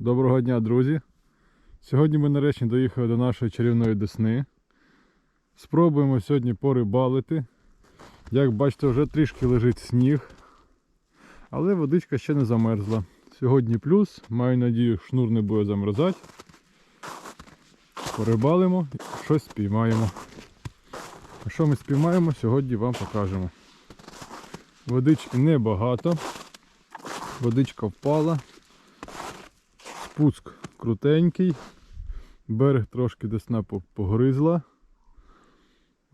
Доброго дня, друзі! Сьогодні ми нарешті доїхали до нашої чарівної десни. Спробуємо сьогодні порибалити. Як бачите, вже трішки лежить сніг, але водичка ще не замерзла. Сьогодні плюс, маю надію, шнур не буде замерзати. Порибалимо, щось спіймаємо. А що ми спіймаємо, сьогодні вам покажемо. Водички небагато. Водичка впала. Спуск крутенький. Берег трошки десна по- погризла.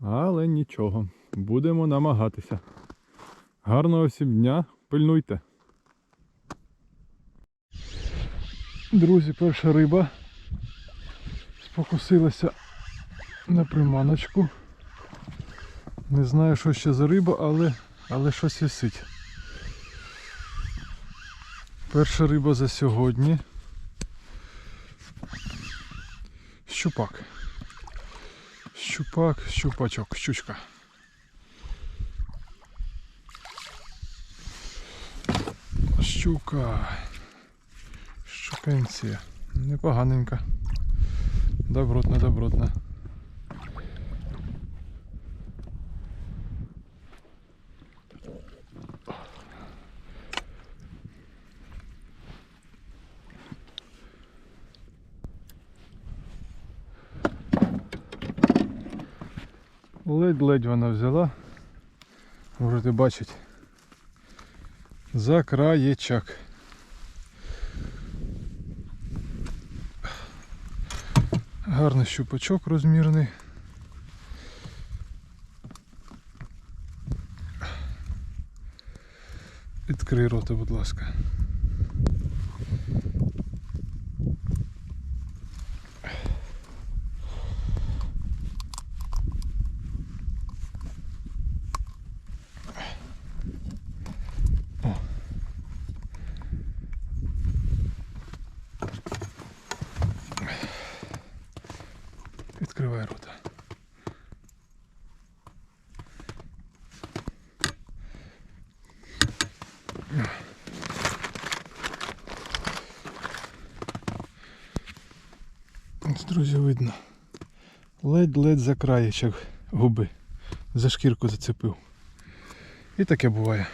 Але нічого. Будемо намагатися. Гарного всім дня, пильнуйте. Друзі, перша риба спокусилася на приманочку. Не знаю, що ще за риба, але, але щось висить. Перша риба за сьогодні. Щупак. Щупак, щупачок, щучка. Щука. Щукенці. Непоганенька. Добротна, добротна. Ледь-ледь вона взяла. Можете бачити. За краєчок. Гарний щупачок розмірний. Відкрий рота, будь ласка. Друзі, видно. Ледь-ледь за краєчок губи. За шкірку зацепив. І таке буває.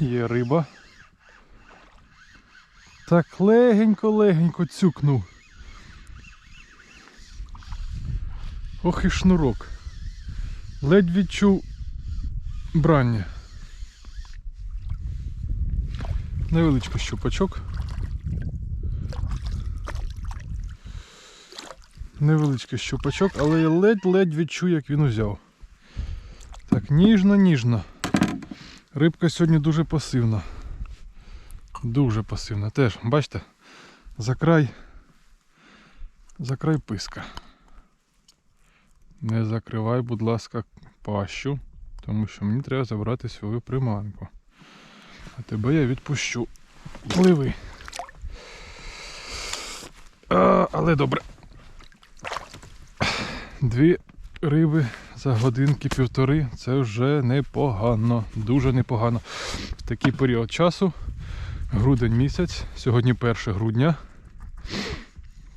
Є риба. Так легенько-легенько цюкнув. Ох і шнурок. Ледь відчув брання. Невеличкий щупачок. Невеличкий щупачок, але я ледь-ледь відчув, як він узяв. Так, ніжно-ніжно. Рибка сьогодні дуже пасивна. Дуже пасивна. Теж, бачите, за край, за край писка. Не закривай, будь ласка, пащу, тому що мені треба забрати свою приманку. А тебе я відпущу. Пливи. А, але добре. Дві риби за годинки півтори це вже непогано, дуже непогано. В такий період часу, грудень місяць, сьогодні 1 грудня.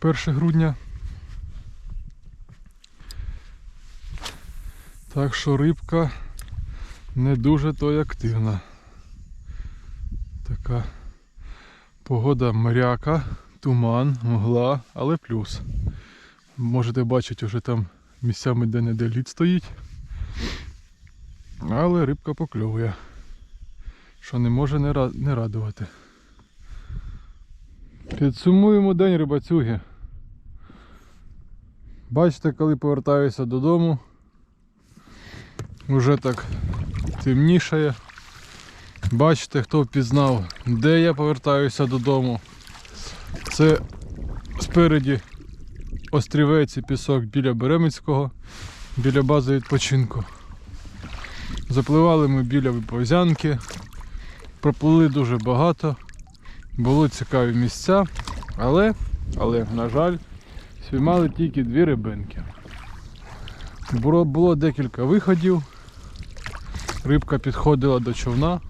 1 грудня. Так що рибка не дуже то активна. Така погода мряка, туман, мгла, але плюс. Можете бачити, вже там місцями де не де лід стоїть. Але рибка покльовує. Що не може не радувати. Підсумуємо день рибацюги. Бачите, коли повертаюся додому, вже так темнішає. Бачите, хто впізнав, де я повертаюся додому. Це спереді острівець і пісок біля Беремицького, біля бази відпочинку. Запливали ми біля Виповзянки, проплили дуже багато, були цікаві місця, але, але, на жаль, спіймали тільки дві рибинки. Було, було декілька виходів. Рибка підходила до човна,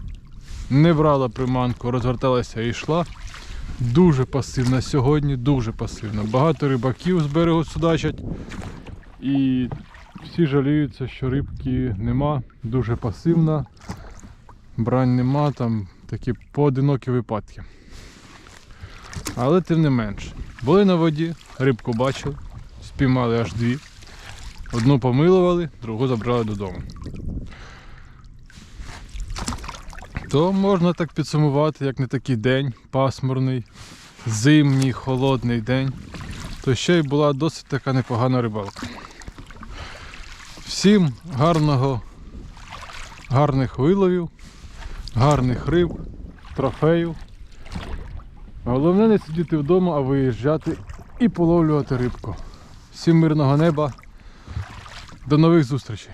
не брала приманку, розверталася і йшла. Дуже пасивна сьогодні, дуже пасивна. Багато рибаків з берегу судачать. І всі жаліються, що рибки нема, дуже пасивна. Брань нема, там такі поодинокі випадки. Але тим не менш. Були на воді, рибку бачили, спіймали аж дві. Одну помилували, другу забрали додому. То можна так підсумувати, як не такий день, пасмурний, зимній, холодний день, то ще й була досить така непогана рибалка. Всім гарного, гарних виловів, гарних риб, трофеїв. Головне не сидіти вдома, а виїжджати і половлювати рибку. Всім мирного неба. До нових зустрічей!